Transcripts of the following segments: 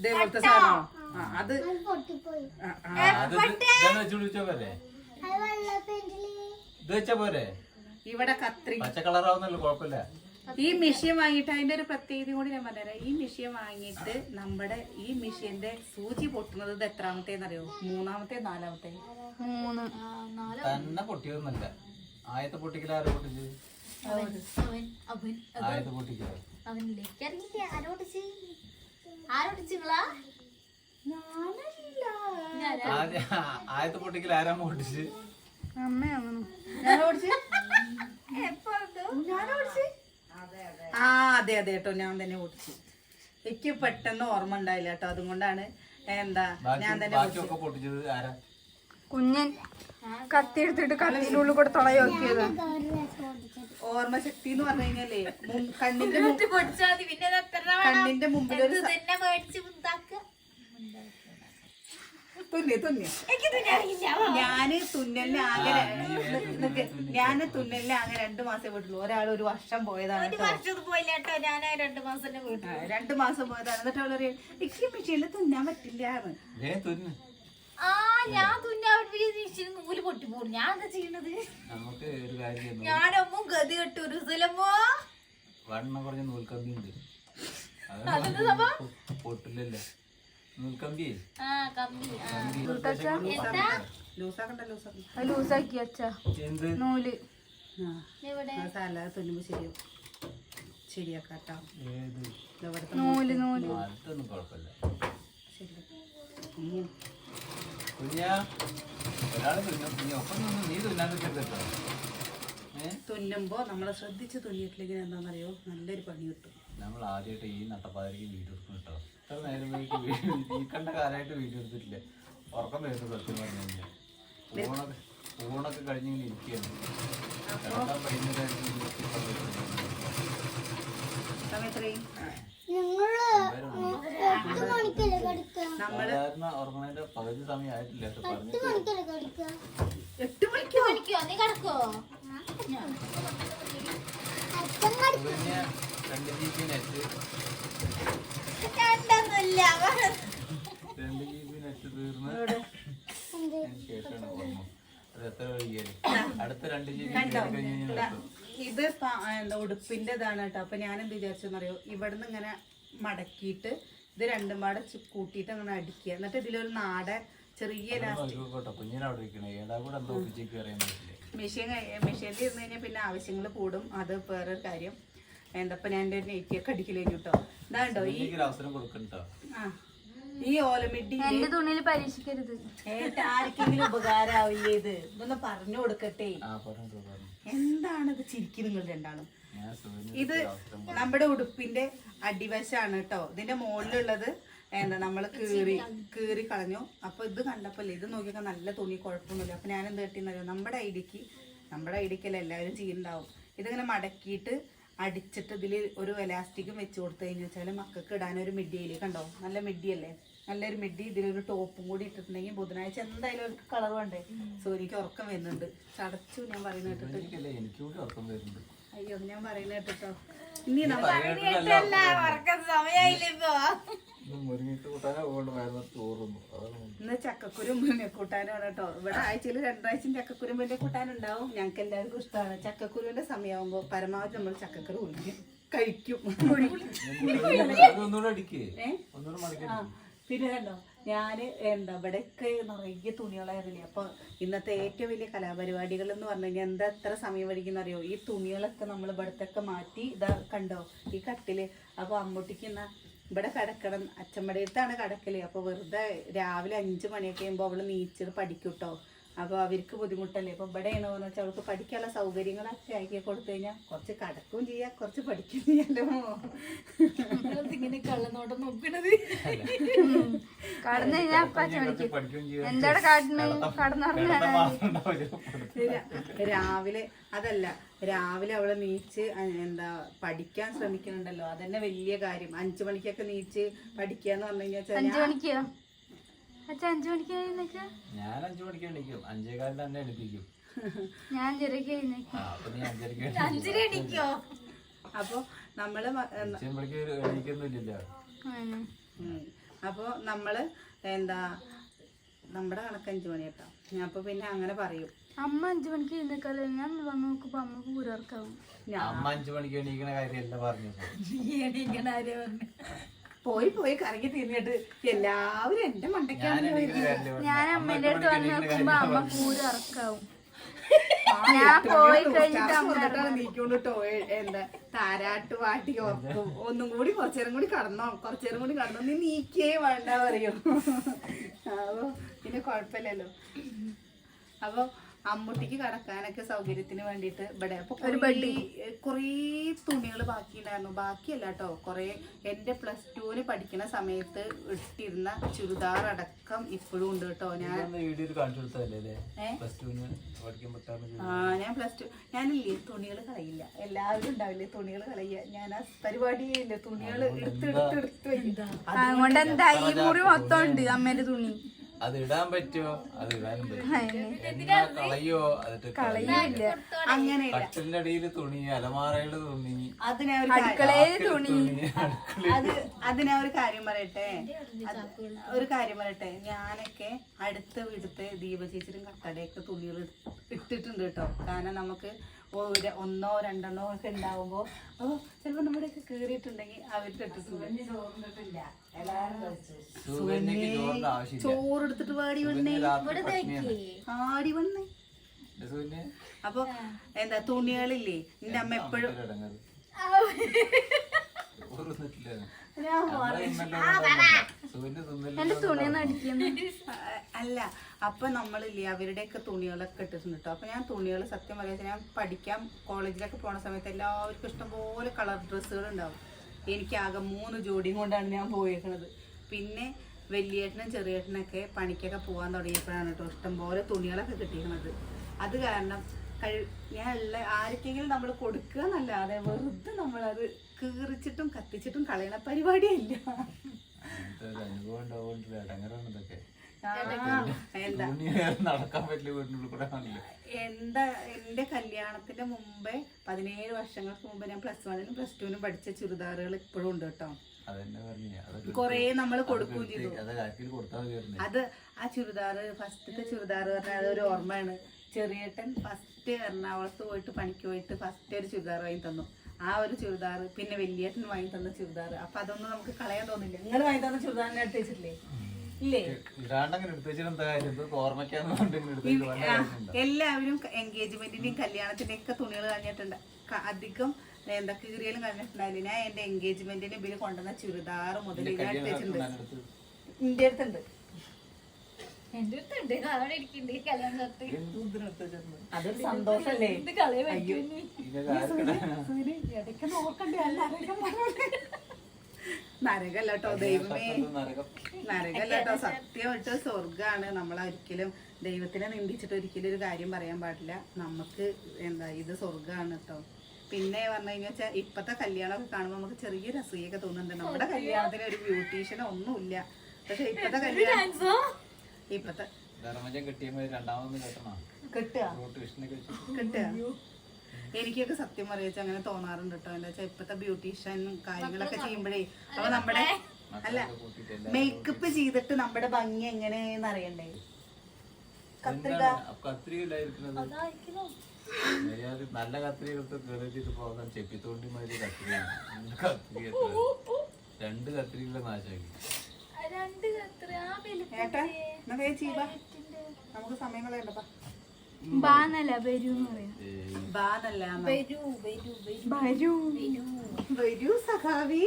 ഇതേപോലത്തെ സാധനമാണോ? ആ അത് പോരെ? ഇവിടെ കത്രി. പച്ച കളറാവുന്നല്ലോ കുഴപ്പമില്ല. ഈ മെഷീൻ വാങ്ങിയിട്ട് അതിന്റെ ഒരു പ്രത്യേകത കൂടി ഞാൻ പറഞ്ഞുതരാം. ഈ മെഷീൻ വാങ്ങിയിട്ട് നമ്മുടെ ഈ മെഷീന്റെ സൂചി പൊട്ടുന്നത് ഇത് എത്രാമത്തെ എത്രാമത്തേന്നറിയോ? മൂന്നാമത്തെ നാലാമത്തെ? മൂന്ന്. തന്നെ പൊട്ടിയൊന്നുമല്ല ആയത്തെ പൊട്ടിക്കല ആരെ പൊട്ടിച്ച് അവൻ അവൻ ആയത്തെ പൊട്ടിക്കല. അവനിലേക്ക് അറിയില്ല ആരോടിച്ച് ആരോടിച്ചുങ്ങളാ ആദ്യം ആയത്തെ പൊട്ടിക്കൽ ആരാ പൊട്ടിച്ച്? അമ്മയാണ്? ഞാൻ ഓടിച്ച് ആ അതെ അതെ കേട്ടോ ഞാൻ തന്നെ ഓടിച്ചു എനിക്ക് പെട്ടെന്ന് ഓർമ്മ ഉണ്ടായില്ല കേട്ടോ. അതുകൊണ്ടാണ് എന്താ ഞാൻ തന്നെ പൊട്ടിച്ചത് ആരാ? കുഞ്ഞൻ കത്തി എടുത്തിട്ട് കത്തിന്റെ ഉള്ളിൽ കൂടെ തുളയി നോക്കിയത് ഒരു ഓർമ്മ ശക്തി എന്ന് പറഞ്ഞു കഴിഞ്ഞാലേ കണ്ണിന്റെ കണ്ണിന്റെ മുമ്പിൽ ഒരു തന്നെ തുന്നി ഞാൻ തുന്നലിന് ആകെ ഞാൻ തുന്നലിന് ആകെ രണ്ടു മാസം വീട്ടുള്ളൂ ഒരാൾ ഒരു വർഷം പോയതാണ് ഒരു വർഷം പോയില്ല ഞാൻ രണ്ടു മാസം പോയതാണ്. എന്നിട്ട് അവൾ പറയും എനിക്ക് മെഷീനിൽ തുന്നാൻ പറ്റില്ല എന്ന്. വേ തുന്ന്. ആ ഞാൻ നൂൽ പൊട്ടി പോകും ഞാൻ എന്താ ചെയ്യണത്? നമുക്ക് ഒരു കാര്യം ഗതി കെട്ടു ഒരു സ്ഥലമോ വണ്ണം കുറഞ്ഞ നൂൽക്കമ്പി ഉണ്ട്. അതെന്താ സംഭവം? പൊട്ടില്ലല്ലോ. നൂൽക്കമ്പി? ആ കമ്പി. ആ. കമ്പി. എന്താ? ലൂസാക്കണ്ട ലൂസാക്കണ്ട. അത് ലൂസാക്കി അച്ഛാ എന്ത്? നൂൽ. ആ. എവിടെ? ആ സാല തുന്നുമ്പോ ശരിയാവും ശരിയാക്കാട്ടോ. ഏത്? നൂൽ നൂൽ. അതൊന്നും കുഴപ്പമില്ല. ഉം. തുന്നുമ്പോ നമ്മളെ ശ്രദ്ധിച്ച് തുന്നിയിട്ടില്ലെങ്കിൽ എന്താണെന്നറിയോ നല്ലൊരു പണി കിട്ടും. നമ്മൾ ആദ്യമായിട്ട് ഈ നട്ടപ്പാതിരിക്ക് വീഡിയോ എടുക്കും കേട്ടോ. ഇത്ര നേരം ഈ കണ്ട കാലമായിട്ട് വീഡിയോ എടുത്തിട്ടില്ല. ഉറക്കം വരുന്നു സത്യം പറഞ്ഞു കഴിഞ്ഞാൽ ഊണൊക്കെ ഊണൊക്കെ കഴിഞ്ഞിങ്ങനെ ഇരിക്കുകയാണ്. കിടക്കാൻ ഉറങ്ങണതിന്റെ പകുതി സമയം ആയിട്ടില്ല എട്ട് മണിക്കോ? നീ കിടക്കോ രണ്ട് ജി ബി നെറ്റ് രണ്ട് ജി ബി നെറ്റ് തീർന്ന് ശേഷമാണ് അത് എത്ര വൈകിയാലും അടുത്ത രണ്ട് ജി ബി കഴിഞ്ഞാൽ. ഇത് എന്താ ഉടുപ്പിന്റെതാണ് കേട്ടോ. അപ്പം ഞാൻ എന്ത് വിചാരിച്ചെന്നറിയോ? ഇവിടുന്ന് ഇങ്ങനെ മടക്കിയിട്ട് ഇത് രണ്ടും പാടെ കൂട്ടിയിട്ട് അങ്ങനെ അടിക്കുക. എന്നിട്ട് ഇതിലൊരു നാടൻ ചെറിയ മെഷീൻ മെഷീനിൽ ഇരുന്ന് കഴിഞ്ഞാൽ പിന്നെ ആവശ്യങ്ങൾ കൂടും. അത് വേറൊരു കാര്യം. എന്താ ഇപ്പൊ ഞാൻ എന്റെ ഒരു നെയ്റ്റിയൊക്കെ അടിക്കൽ കഴിഞ്ഞു കേട്ടോ ഇതാണ്ടോ ഈ അവസരം കൊടുക്കണ്ടോ ആ ഈ ഓലമിട്ടി എന്റെ തുണിയിൽ പരീക്ഷിക്കരുത്. ഏട്ട് ആർക്കെങ്കിലും ഉപകാരാവില്ലേ ഇത്? ഇതൊന്ന് പറഞ്ഞു കൊടുക്കട്ടെ. എന്താണ് ഇത് ചിരിക്കുന്നത് നിങ്ങൾ രണ്ടാളും? ഇത് നമ്മുടെ ഉടുപ്പിന്റെ അടിവശാണ് കേട്ടോ. ഇതിന്റെ മുകളിലുള്ളത് എന്താ നമ്മൾ കീറി കീറി കളഞ്ഞു. അപ്പൊ ഇത് കണ്ടപ്പോല്ലേ ഇത് നോക്കിയൊക്കെ നല്ല തുണി കുഴപ്പമൊന്നുമില്ല. അപ്പൊ ഞാൻ എന്ത് കെട്ടിന്നല്ലോ നമ്മുടെ ഐഡിക്ക് നമ്മുടെ ഐഡിക്കല്ല എല്ലാവരും ചെയ്യുന്നുണ്ടാവും. ഇതിങ്ങനെ മടക്കിയിട്ട് അടിച്ചിട്ട് ഇതിൽ ഒരു എലാസ്റ്റിക്കും വെച്ച് കൊടുത്തു കഴിഞ്ഞു വെച്ചാൽ മക്കൾക്ക് ഇടാൻ ഒരു മിഡിയയിലേക്ക് കണ്ടോ? നല്ല മിഡിയല്ലേ? നല്ലൊരു മിഡി ഇതിലൊരു ടോപ്പും കൂടി ഇട്ടിട്ടുണ്ടെങ്കിൽ ബുധനാഴ്ച എന്തായാലും ഒരു കളർ വേണ്ടേ? സൂര്യക്ക് ഉറക്കം വരുന്നുണ്ട്. ചടച്ചു ഞാൻ പറയുന്ന കേട്ടിട്ട്. അയ്യോ ഞാൻ പറയുന്ന കേട്ടോ ഇനി കൂട്ടാനോ ഇന്ന് ചക്കക്കുരും മുന്നേ കൂട്ടാനാണ് കേട്ടോ. ഇവിടെ ആഴ്ചയിൽ രണ്ടാഴ്ചയും ചക്കക്കുരും വലിയ കൂട്ടാനുണ്ടാവും. ഞങ്ങൾക്ക് എല്ലാവർക്കും ഇഷ്ടമാണ്. ചക്കക്കുരുവിന്റെ സമയമാകുമ്പോൾ പരമാവധി നമ്മൾ ചക്കക്കുരു കുളിക്കും കഴിക്കും. പിന്നെ കണ്ടോ ഞാൻ എന്താ ഇവിടെയൊക്കെ നിറയെ തുണികളായിരുന്നില്ലേ അപ്പൊ ഇന്നത്തെ ഏറ്റവും വലിയ കലാപരിപാടികൾ എന്ന് പറഞ്ഞു കഴിഞ്ഞാൽ എന്താ എത്ര സമയം പഠിക്കുന്ന അറിയോ ഈ തുണികളൊക്കെ നമ്മൾ ഇവിടത്തൊക്കെ മാറ്റി ഇതാ കണ്ടോ ഈ കട്ടിൽ. അപ്പൊ അമ്മൂട്ടിക്ക് എന്നാ ഇവിടെ കിടക്കണം. അച്ഛമ്മടയത്താണ് കിടക്കൽ. അപ്പൊ വെറുതെ രാവിലെ അഞ്ചു മണിയൊക്കെ ആകുമ്പോൾ അവൾ നീച്ചത് പഠിക്കൂട്ടോ. അപ്പൊ അവർക്ക് ബുദ്ധിമുട്ടല്ലേ? അപ്പൊ ഇവിടെ ആണെന്ന് വെച്ചാൽ അവൾക്ക് പഠിക്കാനുള്ള സൗകര്യങ്ങളൊക്കെ ആക്കി കൊടുത്തു കഴിഞ്ഞാൽ കുറച്ച് കടക്കും ചെയ്യാം കുറച്ച് പഠിക്കുകയും ചെയ്യാലോ. ഇങ്ങനെ കള്ളനോട്ടം നോക്കണത്. കടന്നു എന്താണ് രാവിലെ അതല്ല രാവിലെ അവളെ നീച്ച് എന്താ പഠിക്കാൻ ശ്രമിക്കുന്നുണ്ടല്ലോ. അതന്നെ വലിയ കാര്യം. അഞ്ചു മണിക്കൊക്കെ നീച്ച് പഠിക്കാന്ന് പറഞ്ഞു കഴിഞ്ഞാൽ അഞ്ചു മണിക്ക് അഞ്ചു തന്നെ എണീപ്പിക്കും. ഞാൻ അഞ്ചരക്ക് അപ്പൊ നമ്മൾ എന്താ നമ്മുടെ കണക്ക് അഞ്ചു മണി കേട്ടോ. അപ്പൊ പിന്നെ അങ്ങനെ പറയും. അമ്മ അഞ്ചു മണിക്ക് എഴുന്നേക്കാല്ലേ ഞാൻ വന്ന് നോക്കുമ്പോ അമ്മയ്ക്ക് പൂരവർക്കാവും ഞാൻ അമ്മ അഞ്ചു മണിക്ക് എണീക്കണ കാര്യമല്ല പറഞ്ഞു എണീക്കണ കാര്യം പറഞ്ഞെ? പോയി പോയി കറങ്ങി തിന്നിട്ട് എല്ലാവരും എന്റെ മണ്ടയ്ക്കാണ്. ഞാൻ അമ്മേന്റെ അടുത്ത് വന്ന് നോക്കുമ്പോ അമ്മ കൂടെ ഇറക്കാവും. ഞാൻ പോയി കഴിഞ്ഞിട്ട് അമ്മ നീക്കൊണ്ടിട്ടോ എന്താ താരാട്ട് വാട്ടി ഉറക്കും. ഒന്നും കൂടി കുറച്ചേരം കൂടി കടന്നോ. കുറച്ചേരം കൂടി കടന്നോ. നീ നീക്കേ വേണ്ട പറയോ. അപ്പൊ പിന്നെ കുഴപ്പമില്ലല്ലോ. അപ്പൊ അമ്മൂട്ടിക്ക് കടക്കാനൊക്കെ സൗകര്യത്തിന് വേണ്ടിയിട്ട് ഇവിടെ. അപ്പൊ കുറേ തുണികൾ ബാക്കിയുണ്ടായിരുന്നു. ബാക്കിയല്ല കേട്ടോ കുറേ എന്റെ പ്ലസ് ടുവിന് പഠിക്കുന്ന സമയത്ത് ഇട്ടിരുന്ന ചുരിദാർ അടക്കം ഇപ്പോഴും ഉണ്ട് കേട്ടോ. ഞാൻ ആ ഞാൻ പ്ലസ് ടു ഞാനില്ലേ തുണികൾ കളയില്ല. എല്ലാവരും ഉണ്ടാവില്ലേ തുണികൾ കളയുക ഞാൻ ആ പരിപാടിയില്ലേ തുണികൾ എടുത്ത് എടുത്ത് എടുത്ത് അതുകൊണ്ട് എന്താ? ഈ മുറി മൊത്തം ഉണ്ട് അമ്മേന്റെ തുണി. അത് ഇടാൻ പറ്റുമോ? അത് ഇടാനും പറ്റും കളയോ? അതിട്ട് കളയില്ല. കട്ടിലിന്റെ അടിയിൽ തുണി അലമാറയിൽ തുണി. അതിനെ ഒരു കാര്യം പറയട്ടെ. ഒരു കാര്യം പറയട്ടെ. ഞാനൊക്കെ അടുത്ത വീടുത്തെ ദീപചേച്ചിയും കട്ടടയൊക്കെ തുണികൾ ഇട്ടിട്ടുണ്ട് കേട്ടോ. കാരണം നമുക്ക് ഒരു- ഒന്നോ രണ്ടെണ്ണോ ഒക്കെ ഉണ്ടാവുമ്പോ ഓ ചിലപ്പോ നമ്മുടെയൊക്കെ കീറിയിട്ടുണ്ടെങ്കിൽ അവർക്ക് ഇട്ടിട്ടുണ്ട് ചോറെടുത്തിട്ട് വാടി വന്നേ. ആടി വന്നേ. അപ്പൊ എന്താ തുണികളില്ലേ? നിന്റെ അമ്മ എപ്പോഴും അല്ല അപ്പൊ നമ്മളില്ലേ അവരുടെയൊക്കെ തുണികളൊക്കെ ഇട്ടിട്ടുണ്ട് അപ്പൊ ഞാൻ തുണികൾ സത്യം പറയാ ഞാൻ പഠിക്കാൻ കോളേജിലൊക്കെ പോണ സമയത്ത് എല്ലാവർക്കും ഇഷ്ടംപോലെ കളർ ഡ്രസ്സുകൾ ഉണ്ടാവും. എനിക്ക് ആകെ മൂന്ന് ജോഡിയും കൊണ്ടാണ് ഞാൻ പോയേക്കണത്. പിന്നെ വലിയേട്ടനും ചെറിയേട്ടനൊക്കെ പണിക്കൊക്കെ പോകാൻ തുടങ്ങിയപ്പോഴാണ് കേട്ടോ ഇഷ്ടംപോലെ തുണികളൊക്കെ കിട്ടിയിരുന്നത് അത് കാരണം കഴി ഞാൻ ഉള്ള ആർക്കെങ്കിലും നമ്മൾ കൊടുക്കുക എന്നല്ലാതെ വെറുതെ നമ്മളത് കീറിച്ചിട്ടും കത്തിച്ചിട്ടും കളയണ പരിപാടിയല്ല. അനുഭവം ഉണ്ടാവുകൊണ്ട് ഇടങ്ങറാണ് ഇതൊക്കെ. നടക്കാൻ പറ്റില്ല കൂടെ എന്താ എന്റെ കല്യാണത്തിന്റെ മുമ്പേ പതിനേഴ് വർഷങ്ങൾക്ക് മുമ്പ് ഞാൻ പ്ലസ് വണ്ണിനും പ്ലസ് ടുവിനും പഠിച്ച ചുരിദാറുകൾ ഇപ്പോഴും ഉണ്ട് കേട്ടോ. കൊറേ നമ്മൾ കൊടുക്കുകയും ചെയ്തു. അത് ആ ചുരിദാറ് ഫസ്റ്റത്തെ ചുരിദാർ പറഞ്ഞാൽ അതൊരു ഓർമ്മയാണ്. ചെറിയേട്ടൻ ഫസ്റ്റ് എറണാകുളത്ത് പോയിട്ട് പണിക്ക് പോയിട്ട് ഫസ്റ്റ് ഒരു ചുരിദാർ വാങ്ങി തന്നു. ആ ഒരു ചുരിദാർ പിന്നെ വലിയേട്ടൻ വാങ്ങി തന്ന ചുരിദാർ. അപ്പൊ അതൊന്നും നമുക്ക് കളയാൻ തോന്നില്ല. നിങ്ങൾ വാങ്ങി തന്ന ചുരിദാറിനെ എടുത്ത് എല്ലാവരും എൻഗേജ്മെന്റിന്റെയും കല്യാണത്തിന്റെയും ഒക്കെ തുണികൾ കഴിഞ്ഞിട്ടുണ്ട് അധികം എന്താ കീറിയാലും കഴിഞ്ഞിട്ടുണ്ടായില്ല ഞാൻ എന്റെ എൻഗേജ്മെന്റിന് ഇവർ കൊണ്ടുവന്ന ചുരിദാർ മുതൽ എന്റെ അടുത്തുണ്ട്. അതൊരു സന്തോഷല്ലേ? ഇത് കളയ അയ്യോ ഇതൊക്കെ ആർക്കിടാ? സൂര്യ, ഇടയ്ക്ക് നോക്കണ്ടേ ആ നരകം നരകല്ല കേട്ടോ ദൈവമേ. നരകല്ലോ കേട്ടോ സത്യമായിട്ട് സ്വർഗാണ് നമ്മൾ ഒരിക്കലും ദൈവത്തിനെ നിന്ദിച്ചിട്ട് ഒരിക്കലും ഒരു കാര്യം പറയാൻ പാടില്ല. നമുക്ക് എന്താ ഇത് സ്വർഗാണ് കേട്ടോ പിന്നെ പറഞ്ഞു കഴിഞ്ഞാൽ വെച്ചാൽ ഇപ്പത്തെ കല്യാണമൊക്കെ കാണുമ്പോൾ നമുക്ക് ചെറിയൊരു അസൂയൊക്കെ തോന്നുന്നുണ്ട്. നമ്മുടെ കല്യാണത്തിന് ഒരു ബ്യൂട്ടീഷ്യനോ ഒന്നുമില്ല. പക്ഷെ ഇപ്പത്തെ കല്യാണം ഇപ്പത്തെ കിട്ടിയ കിട്ടുക. എനിക്കൊക്കെ സത്യം പറയാച്ച അങ്ങനെ തോന്നാറുണ്ട് കേട്ടോ എന്താ വെച്ചാൽ ഇപ്പത്തെ ബ്യൂട്ടീഷ്യനും കാര്യങ്ങളൊക്കെ ചെയ്യുമ്പോഴേ അപ്പൊ നമ്മുടെ അല്ല മേക്കപ്പ് ചെയ്തിട്ട് നമ്മുടെ ഭംഗി എങ്ങനെയെന്ന് അറിയണ്ടേ? കത്രിക. കത്രിക നല്ല കത്രിക എടുത്ത് കേറിയിട്ട് പോകാൻ ചെപ്പിത്തോണ്ടി മാതിരി കത്രികയാണ്. കത്രിക രണ്ട് കത്രികളെ നാശാക്കി. ഏട്ടാ നമുക്ക് സമയം കളയണ്ടപ്പാ ബാന്നല്ല ബാധല്ല വരൂ എന്ന്? വരൂ സഖാവി?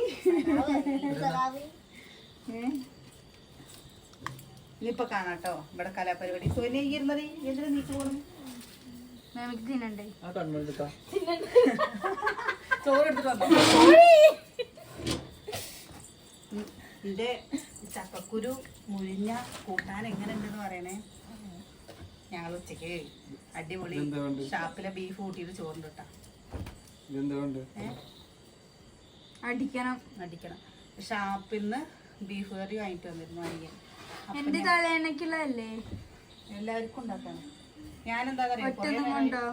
ഇനിയിപ്പൊ കാണാട്ടോ ഇവിടെ കലാപരിപാടി. സോനിയ ഇരുന്നത് എന്തിനാ തിന്നണ്ടേ? ചോറ് എടുത്തിട്ട് എന്റെ ചക്കക്കുരു മുഴിഞ്ഞ കൂട്ടാൻ എങ്ങനെയുണ്ടെന്ന് പറയണേ? ഞങ്ങൾ ഉച്ചയ്ക്ക് അടിപൊളി? ഷാപ്പിലെ ബീഫ് കൂട്ടിയിട്ട് ചോറിന്റെ ഇട്ടാ. അടിക്കണം. അടിക്കണം. ഷാപ്പിൽ നിന്ന് ബീഫ് കറി വാങ്ങിട്ട് വന്നിരുന്നു വാങ്ങിക്കാൻ എന്റെ തലേണക്കുള്ളതല്ലേ എല്ലാവർക്കും ഉണ്ടാക്കണം. ഞാനെന്താ പറയാ ഒറ്റതും കൊണ്ടോ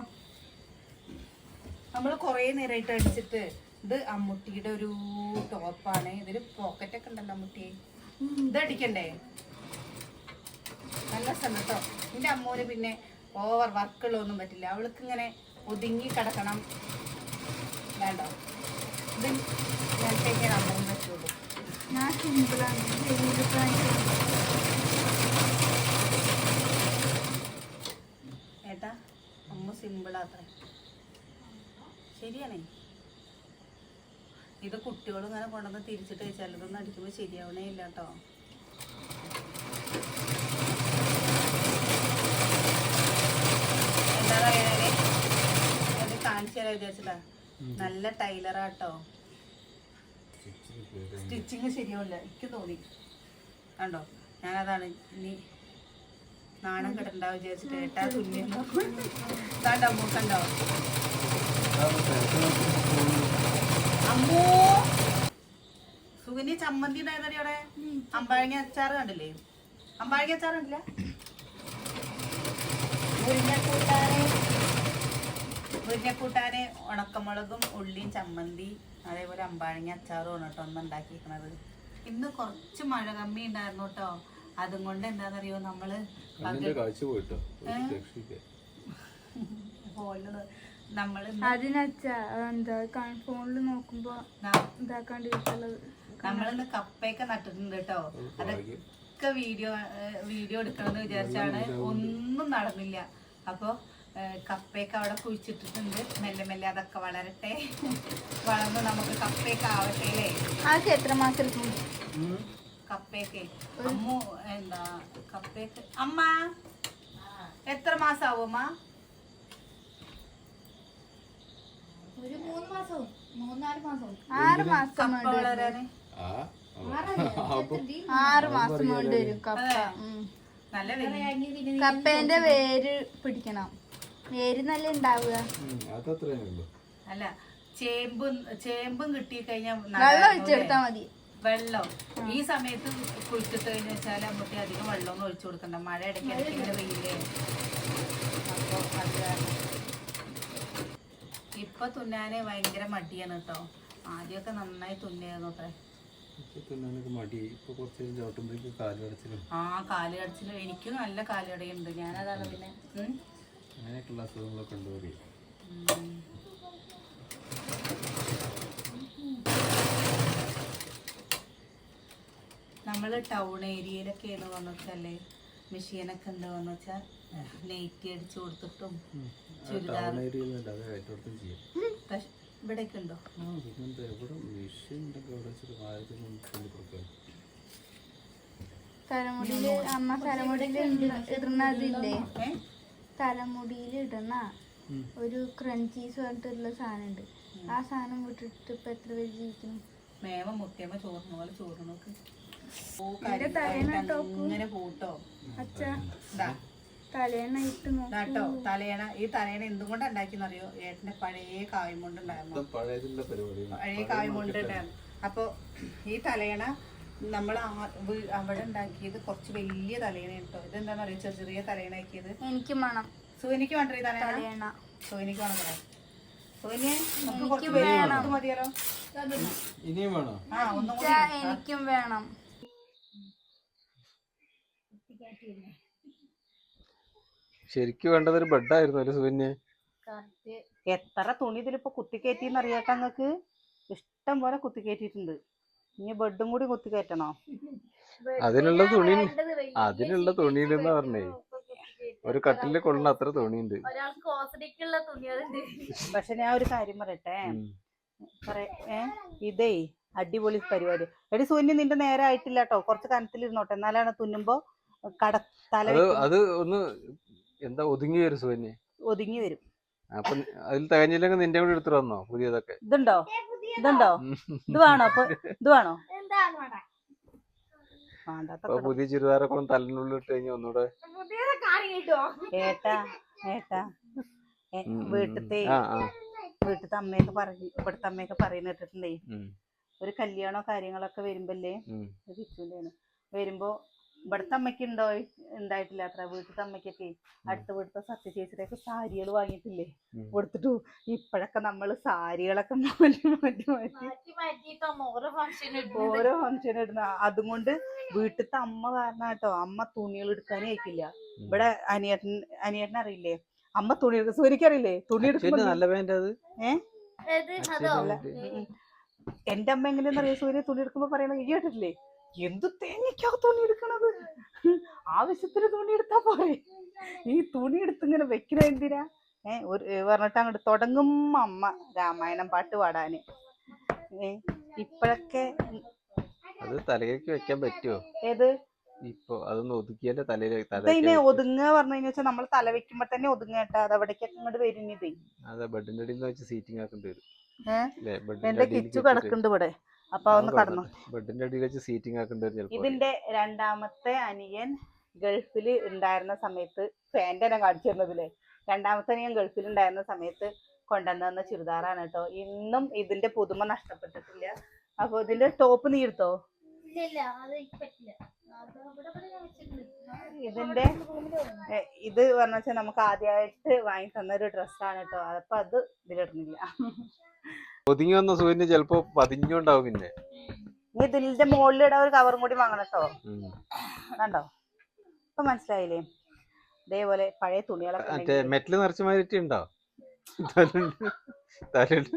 നമ്മൾ കുറേ നേരമായിട്ട് അടിച്ചിട്ട് ഇത് അമ്മുട്ടിയുടെ ഒരു ടോപ്പാണ്. ഇതിൽ പോക്കറ്റ് ഒക്കെ ഉണ്ടല്ലോ അമ്മുട്ടി ഇത് അടിക്കണ്ടേ നല്ല രസം കേട്ടോ. എന്റെ അമ്മൂന് പിന്നെ ഓവർ വർക്കുകളൊന്നും പറ്റില്ല. അവൾക്ക് ഇങ്ങനെ ഒതുങ്ങി കിടക്കണം. വേണ്ടോ? ഇത് ഞാൻ അമ്മൂന് പറ്റുള്ളൂ. ഞാൻ സിമ്പിളാണ്. ഏട്ടാ അമ്മ സിമ്പിളാത്രേ ശരിയാണേ? ഇത് കുട്ടികൾ ഇങ്ങനെ കൊണ്ടുവന്ന് തിരിച്ചിട്ട് ചിലതൊന്നും അടിക്കുമ്പോൾ ശരിയാവണേ ഇല്ല കേട്ടോ എന്താ പറയുന്നത് അത് തരാൻ വിചാരിച്ചിട്ടാ. നല്ല ടൈലറാട്ടോ. സ്റ്റിച്ചിങ് ശരിയല്ല എനിക്ക് തോന്നി. കണ്ടോ? ഞാനതാണ് ഇനി നാണം കിടണ്ട വിചാരിച്ചിട്ട് ഏട്ടാ തുന്നിയല്ലോ ഇതാണ്ടോ മൂക്കണ്ടോ? ചമ്മന്തി ഉണ്ടായിരുന്നടി അവിടെ. അമ്പാഴങ്ങ അച്ചാറ് കണ്ടില്ലേ? അമ്പാഴങ്ങ അച്ചാർ കണ്ടില്ല? മുരിങ്ങക്കൂട്ടാന്. മുരിങ്ങക്കൂട്ടാന് ഉണക്കമുളകും ഉള്ളിയും ചമ്മന്തി അതേപോലെ അമ്പാഴങ്ങ അച്ചാറും ആണ് കേട്ടോ ഒന്ന് ഉണ്ടാക്കിയിരിക്കണത്. ഇന്ന് കുറച്ച് മഴ കമ്മി ഉണ്ടായിരുന്നു കേട്ടോ. അതും കൊണ്ട് എന്താണെന്നറിയോ നമ്മൾ ഫോണിൽ നോക്കുമ്പോ നമ്മളിന്ന് കപ്പയൊക്കെ നട്ടിട്ടുണ്ട് കേട്ടോ. അതൊക്കെ വീഡിയോ വീഡിയോ എടുക്കണമെന്ന് വിചാരിച്ചാണ്. ഒന്നും നടന്നില്ല. അപ്പോൾ കപ്പയൊക്കെ അവിടെ കുഴിച്ചിട്ടിട്ടുണ്ട്. മെല്ലെ മെല്ലെ അതൊക്കെ വളരട്ടെ. വളർന്ന് നമുക്ക് കപ്പയൊക്കെ ആവട്ടെ അല്ലേ? ആൾക്ക് എത്ര മാസം എടുക്കും കപ്പയൊക്കെ. അമ്മു എന്താ കപ്പയൊക്കെ. അമ്മ എത്ര മാസാവും അമ്മ? ഒരു മൂന്ന് മാസവും. മൂന്നാൽ മാസവും. ആറ് മാസം ആവും വളരാന്? ആറ് മാസം കൊണ്ട് വരും കപ്പ. നല്ല കപ്പേന്റെ വേര് പിടിക്കണം. ഉണ്ടാവുക. അല്ല ചേമ്പും ചേമ്പും കിട്ടി കഴിഞ്ഞാൽ വെള്ളം ഒഴിച്ചെടുത്താ മതി. വെള്ളം. ഈ സമയത്ത് കുളിച്ചിട്ട് കഴിഞ്ഞ് വെച്ചാൽ നമുക്ക് അധികം വെള്ളമൊന്നും ഒഴിച്ചു കൊടുക്കണ്ട. മഴ ഇടയ്ക്ക് ഇടയ്ക്ക് ഇങ്ങനെ വെയിലേ അപ്പോൾ അത് കാരണം. ഇപ്പൊ തുന്നാന് ഭയങ്കര മടിയാണ് കേട്ടോ ആദ്യമൊക്കെ നന്നായി അത്രേ. കടച്ചിലും. ആ കാൽ കടിച്ചിൽ എനിക്കും നല്ല കാലുകടയുണ്ട് ഞാനതാണ് പിന്നെ. അങ്ങനെയൊക്കെയുള്ള അസുഖങ്ങളൊക്കെ ഉണ്ട് പറയും നമ്മൾ നമ്മൾ ടൗൺ ഏരിയയിലൊക്കെ എന്ന് വെച്ചാലേ മെഷീനൊക്കെ ഉണ്ടെന്ന് വെച്ചാൽ നെയ്റ്റി അടിച്ചു കൊടുത്തിട്ടും ചുരിദാർ. ഇവിടെയൊക്കെ ഉണ്ടോ? തലമുടിയിൽ അമ്മ തലമുടിയിൽ ഇട- ഇടുന്നതില്ലേ ഏ? തലമുടിയിൽ ഇടുന്ന ഒരു ക്രഞ്ചീസ് പറഞ്ഞിട്ടുള്ള സാധനം ഉണ്ട് ആ സാധനം വിട്ടിട്ട് ഇപ്പൊ എത്ര പേര് ജീവിക്കുന്നു? മേമ മുത്തിയമ്മ ചോറിന് പോലെ ചോറ് നോക്ക്. ഇങ്ങനെ പൂട്ടോ? തലേണ ഇട്ട് നോക്കൂ. ഇതാട്ടോ തലേണ ഈ തലേണ എന്തുകൊണ്ട് ഉണ്ടാക്കിയെന്നറിയോ? ഏട്ടന്റെ പഴയ കായ്മുണ്ട് ഉണ്ടായിരുന്നു. പഴയ കായ്മുണ്ട് ഉണ്ടായിരുന്നു. അപ്പോൾ ഈ തലേണ നമ്മൾ അവിടെ ഉണ്ടാക്കിയത് കുറച്ച് വലിയ തലേണ കേട്ടോ ഇതെന്താണെന്ന് അറിയാം? ചെറിയ ചെറിയ തലേണ ആക്കിയത് എനിക്ക് വേണം. സൂനിക്ക് വേണ്ട ഈ തലേണ? സോ സൂനിക്ക് വേണം പറയാം സൂനിയെ നമുക്ക് എനിക്ക് കുറച്ച് വലിയ മതിയല്ലോ? ഇനിയും വേണോ? ആ ഒന്നും കൂടി എനിക്കും വേണം. ശരിക്കും വേണ്ടത് ഒരു ബെഡായിരുന്നു അല്ലേ സുകന്യ എത്ര തുണി ഇതിലിപ്പോ കുത്തിക്കയറ്റിന്ന് അറിയാട്ടോ നിങ്ങക്ക് ഇഷ്ടം പോലെ കുത്തിക്കയറ്റിയിട്ടുണ്ട് ഇനി ബെഡും കൂടി കുത്തി കയറ്റണോ? അതിനുള്ള തുണി അതിനുള്ള തുണി എന്ന് പറഞ്ഞേ. ഒരു കട്ടിൽ കൊള്ളുന്ന അത്ര തുണിയുണ്ട്. പക്ഷെ ഞാൻ ഒരു കാര്യം പറയട്ടെ. ഇതേ അടിപൊളി പരിപാടി. എടി സൂന്യം നിന്റെ നേരെ ആയിട്ടില്ല കേട്ടോ കുറച്ച് കനത്തിലിരുന്നോട്ടെ. എന്നാലാണ് തുന്നുമ്പോ കട തല അത് ഒന്ന് എന്താ ഒതുങ്ങി വരും സൂന്യ ഒതുങ്ങി വരും. അപ്പൊ അതിൽ തികഞ്ഞില്ലെങ്കിൽ നിന്റെ കൂടെ എടുത്തു വന്നോ പുതിയതൊക്കെ? ഇതുണ്ടോ? ഇതുണ്ടോ? ഇത് വേണോ? അപ്പൊ ഇത് വേണോ? പുതിയ ചുരിദാറൊക്കെ തലനുള്ളിൽ ഇട്ട് കഴിഞ്ഞാൽ ഒന്നുകൂടെ ഏട്ടാ ഏട്ടാ. വീട്ടത്തെ വീട്ടിലത്തെ അമ്മയൊക്കെ പറഞ്ഞു ഇവിടുത്തെ അമ്മയൊക്കെ പറയുന്ന കേട്ടിട്ടുണ്ടേ. ഒരു കല്യാണോ കാര്യങ്ങളൊക്കെ വരുമ്പല്ലേ. വരുമ്പോ ഇവിടുത്തെ അമ്മയ്ക്ക് ഉണ്ടോ? ഉണ്ടായിട്ടില്ല അത്ര. വീട്ടിലത്തെ അമ്മയ്ക്കൊക്കെ അടുത്ത വീട്ടിലത്തെ സത്യ ചേച്ചിയുടെയൊക്കെ സാരികൾ വാങ്ങിയിട്ടില്ലേ. കൊടുത്തിട്ടു. ഇപ്പോഴൊക്കെ നമ്മൾ സാരികളൊക്കെ മാറ്റി മാറ്റി മാറ്റി. മാറ്റി മാറ്റിയിട്ടാണ് ഓരോ ഫംഗ്ഷൻ ഇടുന്ന. അതും കൊണ്ട് വീട്ടിലത്തെ അമ്മ കാരണം കേട്ടോ അമ്മ തുണികൾ എടുക്കാനേ അയക്കില്ല ഇവിടെ അനിയേട്ടൻ അനിയേട്ടൻ അറിയില്ലേ? അമ്മ തുണി എടുക്കും സൂര്യക്ക് അറിയില്ലേ തുണി എടുക്കുമ്പോ നല്ല പാന്റ് അത്. അതോ? എന്റെ അമ്മ എങ്ങനെയാന്ന് അറിയാം സൂര്യ തുണി എടുക്കുമ്പോ പറയണത് ഈ കേട്ടിട്ടില്ലേ? എന്ത് തേങ്ങയ്ക്കാ തുണി എടുക്കണത്? ആവശ്യത്തിന് തുണി എടുത്താ പോരെ. ഈ തുണി എടുത്ത് ഇങ്ങനെ വെക്കണ എന്തിനാ? ഏ ഒരു പറഞ്ഞിട്ട് അങ്ങോട്ട് തുടങ്ങും അമ്മ രാമായണം പാട്ട് പാടാന്. ഏ ഇപ്പോഴൊക്കെ അത് തലയിലേക്ക് വെക്കാൻ പറ്റുമോ ഏത്? ഇപ്പൊ അതൊന്ന് ഒതുക്കിയല്ലേ തലയിലേക്ക് ഇതിനെ ഒതുങ്ങുക പറഞ്ഞു കഴിഞ്ഞാൽ നമ്മൾ തല വെക്കുമ്പോ തന്നെ ഒതുങ്ങ കേട്ടാ. അത് അവിടേക്കൊക്കെ ഇങ്ങോട്ട് വരുന്നത് അതെ ബെഡിന്റെ അടിയിൽ വെച്ച് സീറ്റിംഗ് ആക്കേണ്ടി വരും. എന്റെ കിച്ചു കിടക്കുന്നുണ്ട് ഇവിടെ. അപ്പൊ ഒന്ന് കടന്നു. ബെഡിന്റെ അടിയിൽ വെച്ച് സീറ്റിംഗ് ആക്കേണ്ടി ഇതിന്റെ രണ്ടാമത്തെ അനിയൻ ഗൾഫിൽ ഉണ്ടായിരുന്ന സമയത്ത് ഫാന്റെ ഞാൻ കാണിച്ചു രണ്ടാമത്തെ അനിയൻ ഗൾഫിൽ ഉണ്ടായിരുന്ന സമയത്ത് കൊണ്ടുവന്ന ചുരിദാറാണ് കേട്ടോ. ഇന്നും ഇതിന്റെ പുതുമ നഷ്ടപ്പെട്ടിട്ടില്ല. അപ്പൊ ഇതിന്റെ ടോപ്പ് നീ എടുത്തോ? ഇതിന്റെ ഇത് പറഞ്ഞാൽ വെച്ചാൽ നമുക്ക് ആദ്യമായിട്ട് വാങ്ങി തന്ന ഒരു ഡ്രസ്സാണ് കേട്ടോ. അപ്പൊ അത് ഇതിലിടുന്നില്ല. ഒതുങ്ങി വന്ന സൂര്യന് ചിലപ്പോ പതിഞ്ഞുണ്ടാവും പിന്നെ. ഇനി ഇതിന്റെ മുകളിലിടാൻ ഒരു കവറും കൂടി വാങ്ങണം കേട്ടോ കണ്ടോ? ഇപ്പൊ മനസ്സിലായില്ലേ? ഇതേപോലെ പഴയ തുണികളൊക്കെ മറ്റേ മെറ്റൽ നിറച്ച് ഉണ്ടോ? തലുണ്ട്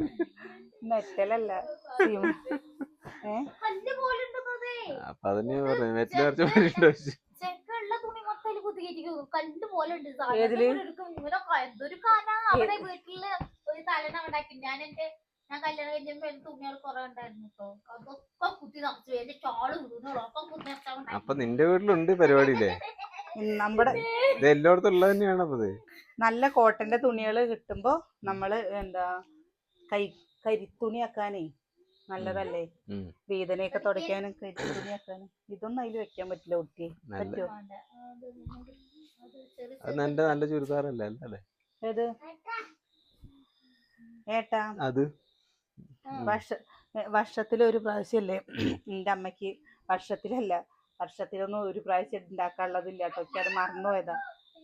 മെറ്റലല്ല. അപ്പൊ അതിന് പറഞ്ഞു നിറച്ച് ഏതിൽ? ഞാൻ കല്യാണം കഴിഞ്ഞപ്പോ എന്റെ തുണികൾ കുറെ ഉണ്ടായിരുന്നു കേട്ടോ അതൊക്കെ കുത്തി നിറച്ചു എന്റെ ഷാൾ ഒക്കെ കുത്തി നിറച്ചാൽ അപ്പൊ നിന്റെ വീട്ടിലുണ്ട് പരിപാടിയില്ലേ? നമ്മുടെ ഇത് എല്ലായിടത്തും ഉള്ളത് തന്നെയാണ് അപ്പൊ ഇത്? നല്ല കോട്ടന്റെ തുണികൾ കിട്ടുമ്പോ നമ്മൾ എന്താ കൈ കരിത്തുണിയാക്കാനേ നല്ലതല്ലേ? ഉം. വേദനയൊക്കെ തുടയ്ക്കാനും കരിത്തുണിയാക്കാനും ഇതൊന്നും അതിൽ വെക്കാൻ പറ്റില്ല കുട്ടി നല്ല പറ്റുമോ അത് എന്റെ നല്ല ചുരിദാറല്ലേ? അല്ലേ? ഏത്? ഏട്ടാ? അത്? വർഷ വർഷത്തിൽ ഒരു പ്രാവശ്യമല്ലേ എന്റെ അമ്മയ്ക്ക് വർഷത്തിലല്ല വർഷത്തിലൊന്നും ഒരു പ്രാവശ്യം ഉണ്ടാക്കാനുള്ളതില്ല കേട്ടോ അത് മറന്നുപോയതാ.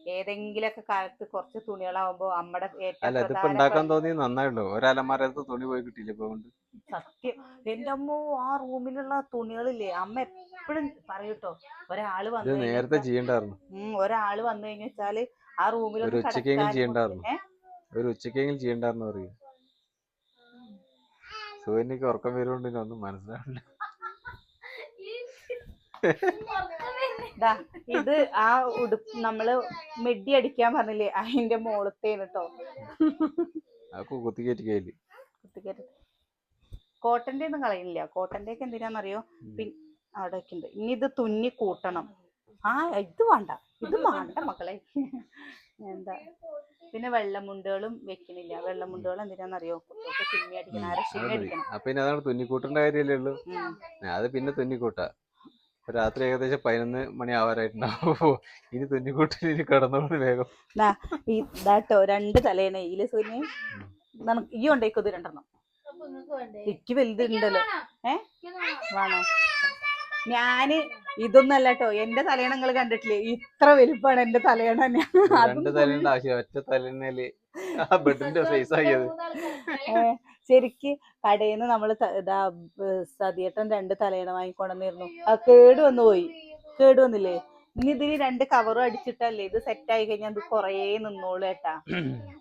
ഏതെങ്കിലൊക്കെ കാലത്ത് കുറച്ച് തുണികളാവുമ്പോ അമ്മടെ അല്ല ഇതിപ്പോ പ്രധാനപ്പെട്ട- ഉണ്ടാക്കാൻ തോന്നി നന്നായുള്ളൂ. ഒരലമാരത്ത് തുണി പോയി കിട്ടിയില്ല ഇപ്പൊ കൊണ്ട് സത്യം. എന്റെ അമ്മ ആ റൂമിലുള്ള തുണികളില്ലേ അമ്മ എപ്പോഴും പറയൂട്ടോ ഒരാൾ വന്നു നേരത്തെ ചെയ്യണ്ടായിരുന്നു. ഒരാൾ വന്നു കഴിഞ്ഞാൽ ആ റൂമിൽ ഒരു ഉച്ചയ്ക്കെങ്കിലും ചെയ്യണ്ടായിരുന്നു. ഒരു ഉച്ചക്കെങ്കിലും ചെയ്യണ്ടായിരുന്നു പറയും. സൂര്യനിക്ക് ഉറക്കം വരുന്നുണ്ട് ഇനി ഒന്നും മനസ്സിലാവില്ല. ദാ ഇത് ആ ഉടുപ്പ് നമ്മൾ മെഡി അടിക്കാൻ പറഞ്ഞില്ലേ അതിന്റെ മോളത്തേന് കേട്ടോ ആ കയ്യിൽ കോട്ടന്റെ ഒന്നും കളയില്ല കോട്ടന്റെ ഒക്കെ എന്തിനാന്നറിയോ? പിന്നെ അവിടെ ഉണ്ട് ഇനി ഇത് തുന്നി കൂട്ടണം ആ ഇത് വേണ്ട. ഇത് വേണ്ട മക്കളെ. എന്താ? പിന്നെ വെള്ളമുണ്ടുകളും വെക്കണില്ല. വെള്ളമുണ്ടുകൾ എന്തിനാണെന്നറിയോ കുട്ടികൾക്ക് ഷിമ്മി അടിക്കണം. ആരെ അടിക്കണം? പിന്നെ അതാണ് തുന്നിക്കൂട്ടേണ്ട കാര്യമല്ലേ ഉള്ളൂ. അത് പിന്നെ തുന്നിക്കൂട്ടാ. രാത്രി ഏകദേശം പതിനൊന്ന് മണി ആവാറായിട്ടുണ്ടാവും. ഇനി തുന്നിക്കൂട്ടിൽ ഇനി കിടന്നോളൂ വേഗം. ദാ ഇതാട്ടോ രണ്ട് തലേനെ. ഇതിൽ സൂര്യ നമുക്ക് ഈ കൊണ്ടേക്കത് രണ്ടെണ്ണം. അപ്പൊ നിങ്ങക്ക് വേണ്ടേ? എനിക്ക് വലുതുണ്ടല്ലോ ഏ. വേണോ? ഞാൻ ഇതൊന്നും അല്ല കേട്ടോ എന്റെ തലയണ നിങ്ങൾ കണ്ടിട്ടില്ലേ? ഇത്ര വലുപ്പാണ് എന്റെ തലയണ രണ്ട് തലേന്റെ ആവശ്യം ഒറ്റ തലേന്നേൽ ആ ബെഡിന്റെ ഫേസ് ആക്കിയത് ശരിക്ക് കടയിൽ നിന്ന് നമ്മൾ ഇതാ സതിയേട്ടൻ രണ്ട് തലയണ വാങ്ങിക്കൊണ്ടെന്നിരുന്നു ആ കേട് വന്നു പോയി കേട് വന്നില്ലേ? ഇനി ഇതിന് രണ്ട് കവറും അടിച്ചിട്ടല്ലേ? ഇത് സെറ്റ് ആയി കഴിഞ്ഞാൽ ഇത് കൊറേ നിന്നോളൂ ഏട്ടാ.